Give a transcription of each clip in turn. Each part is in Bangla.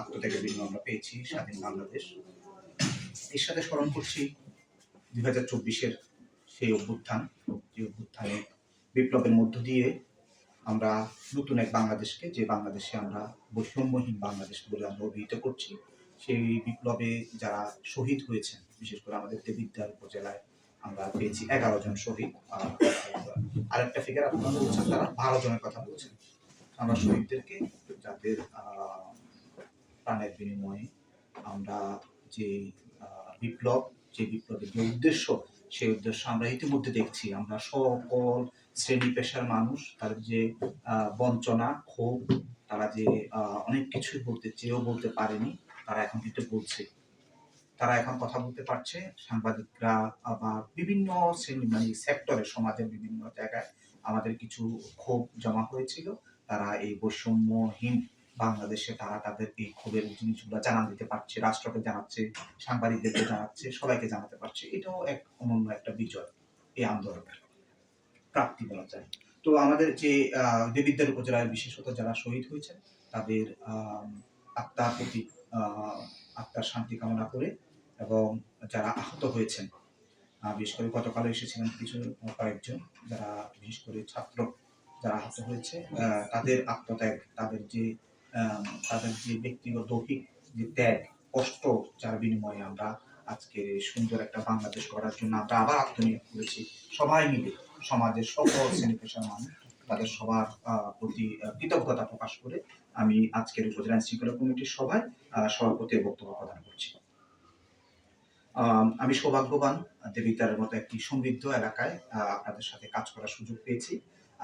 আত্মত্যাগের আমরা পেয়েছি স্বাধীন বাংলাদেশ। এর সাথে স্মরণ করছি দুই হাজার চব্বিশের সেই অভ্যুত্থান। যে অভ্যুত্থানে বিপ্লবের মধ্য দিয়ে আমরা নতুন এক বাংলাদেশকে, যে বাংলাদেশে আমরা বৈষম্যহীন বাংলাদেশ বলে আমরা অভিহিত করছি, সেই বিপ্লবে যারা শহীদ হয়েছেন, বিশেষ করে আমাদের দেবিদ্যার উপজেলায় আমরা পেয়েছি এগারো জন শহীদ। আর আরেকটা ফিগার আপনারা বলছেন, তারা বারো জনের কথা বলছেন। আমরা শহীদদেরকে যাদের বিনিময়ে আমরা যে বিপ্লব, যে বিপ্লবের যে উদ্দেশ্য, সেই উদ্দেশ্য আমরা ইতিমধ্যে দেখছি। আমরা সকল শ্রেণি পেশার মানুষ, তাদের যে বঞ্চনা, ক্ষোভ, তারা যে অনেক কিছুই বলতে চেয়েও বলতে পারেনি, তারা এখন কিন্তু বলছে। তারা এখন কথা বলতে পারছে। সাংবাদিকরা বা বিভিন্ন শ্রেণি মানে সেক্টরে সমাজের বিভিন্ন জায়গায় আমাদের কিছু ক্ষোভ জমা হয়েছিল। তারা এই বৈষম্যহীন বাংলাদেশে তারা তাদের এই ক্ষোভের জিনিসগুলো জানান দিতে পারছে, রাষ্ট্রকে জানাচ্ছে, সাংবাদিকদেরকে জানাচ্ছে, সবাইকে জানাতে পারছে। এটাও এক অনন্য একটা বিজয় এই আন্দোলনের। প্রাপ্তি বলা যায়। তো আমাদের যে দেবিদ্যার উপজেলায় বিশেষত যারা শহীদ হয়েছেন, তাদের আত্মার প্রতি আত্মার শান্তি কামনা করে এবং যারা আহত হয়েছেন বিশেষ করে গতকাল এসেছিলেন কিছু কয়েকজন যারা, বিশেষ করে ছাত্র যারা আহত হয়েছে তাদের আত্মত্যাগ, তাদের যে তাদের যে ব্যক্তিগত দৈহিক যে ত্যাগ কষ্ট যার বিনিময়ে আমরা আজকে সুন্দর একটা বাংলাদেশ করার জন্য আমরা আবার আত্মনিয়োগ করেছি। সবাই মিলে সমাজের সকল শ্রেণি পেশার মানুষ তাদের সবার প্রতি কৃতজ্ঞতা প্রকাশ করে আমি আজকের উপজেলা শৃঙ্খলা কমিটির সভায় আহ, সভাপতির বক্তব্য প্রদান করছি। আম, সৌভাগ্যবান দেবিতার মতো একটি সমৃদ্ধ এলাকায় আপনাদের সাথে কাজ করার সুযোগ পেয়েছি।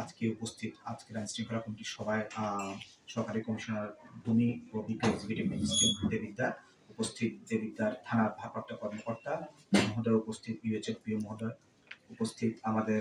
আজকে উপস্থিত আজকের আইন শৃঙ্খলা কমিটির আহ, সহকারী কমিশনার ভূমি ও বিজ্ঞ এক্সিকিউটিভ ম্যাজিস্ট্রেট দেবিদ্বার উপস্থিত দেবিদ্যার থানার ভারপ্রাপ্ত কর্মকর্তা মহোদয় উপস্থিত বিবেচক প্রিয় মহোদয় উপস্থিত আমাদের